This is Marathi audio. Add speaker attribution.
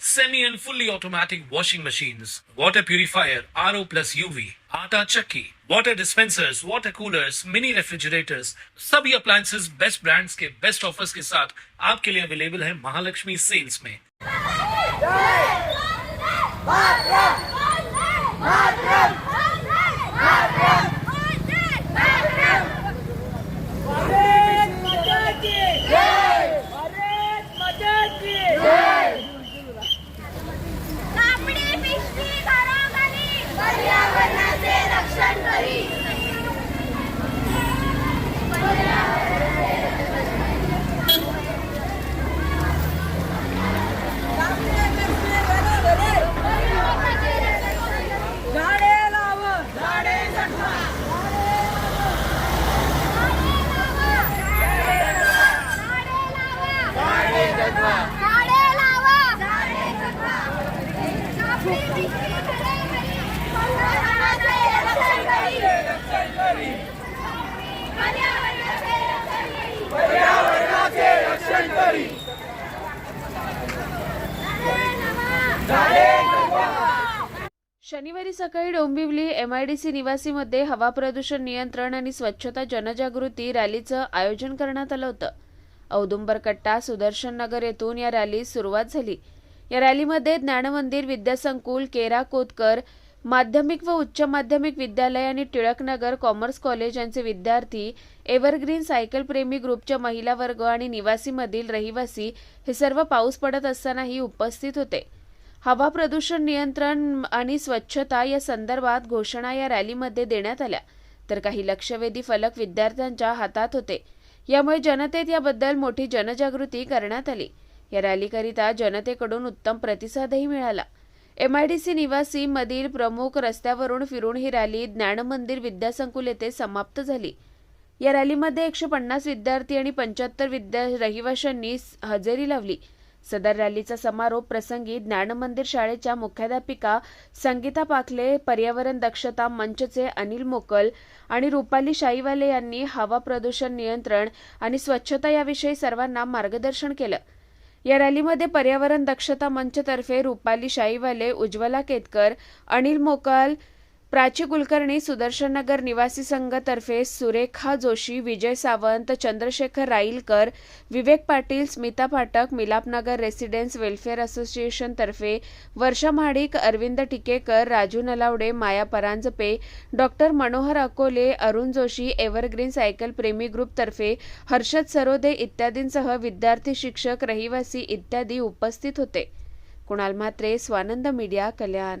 Speaker 1: semi and fully automatic washing machines, water purifier, RO plus UV, आटा चक्की, water dispensers, water coolers, mini refrigerators, सभी appliances बेस्ट ब्रांड्स के बेस्ट ऑफर्स के साथ आपके लिए अवेलेबल है महालक्ष्मी सेल्स में
Speaker 2: भारत
Speaker 3: शनिवारी सकाळी डोंबिवली एमआयडीसी निवासीमध्ये हवा प्रदूषण नियंत्रण आणि स्वच्छता जनजागृती रॅलीचं आयोजन करण्यात आलं होतं. औदुंबर कट्टा सुदर्शन नगर येथून या रॅलीस सुरुवात झाली. या रॅलीमध्ये ज्ञानमंदिर विद्यासंकुल केरा कोतकर माध्यमिक व उच्च माध्यमिक विद्यालय आणि टिळकनगर कॉमर्स कॉलेज यांचे विद्यार्थी एव्हरग्रीन सायकल प्रेमी ग्रुपच्या महिला वर्ग आणि निवासीमधील रहिवासी हे सर्व पाऊस पडत असतानाही उपस्थित होते. हवा प्रदूषण नियंत्रण आणि स्वच्छता या संदर्भात घोषणा या रॅलीमध्ये देण्यात आल्या. तर काही लक्षवेधी फलक विद्यार्थ्यांच्या हातात होते. यामुळे जनतेत याबद्दल मोठी जनजागृती करण्यात आली. या रॅलीकरिता जनतेकडून उत्तम प्रतिसादही मिळाला. एमआयडीसी निवासी मधील प्रमुख रस्त्यावरून फिरून ही रॅली ज्ञानमंदिर विद्यासंकुल येथे समाप्त झाली. या रॅलीमध्ये एकशे पन्नास विद्यार्थी आणि पंच्याहत्तर विद्या रहिवाशांनी हजेरी लावली. सदर रॅलीचा समारोप प्रसंगी ज्ञानमंदिर शाळेच्या मुख्याध्यापिका संगीता पाखले पर्यावरण दक्षता मंचचे अनिल मोकल आणि रुपाली शाईवाले यांनी हवा प्रदूषण नियंत्रण आणि स्वच्छता याविषयी सर्वांना मार्गदर्शन केलं. या रॅलीमध्ये पर्यावरण दक्षता मंचतर्फे रुपाली शाईवाले उज्ज्वला केतकर अनिल मोकल प्राची कुलकर्णी सुदर्शन नगर निवासी संघातर्फे Surekha Joshi Vijay Sawant Chandrashekhar Railkar Vivek Patil Smita Phatak Milapnagar residence welfare association तर्फे Varsha Mahadik Arvind Tikekar Raju Nalawade Maya Paranjape doctor Manohar Akole Arun Joshi evergreen cycle प्रेमी ग्रुपतर्फे हर्षद सरोदे इत्यादींसह विद्यार्थी शिक्षक रहिवासी इत्यादी उपस्थित होते. कुणाल म्हात्रे स्वानंद मीडिया कल्याण.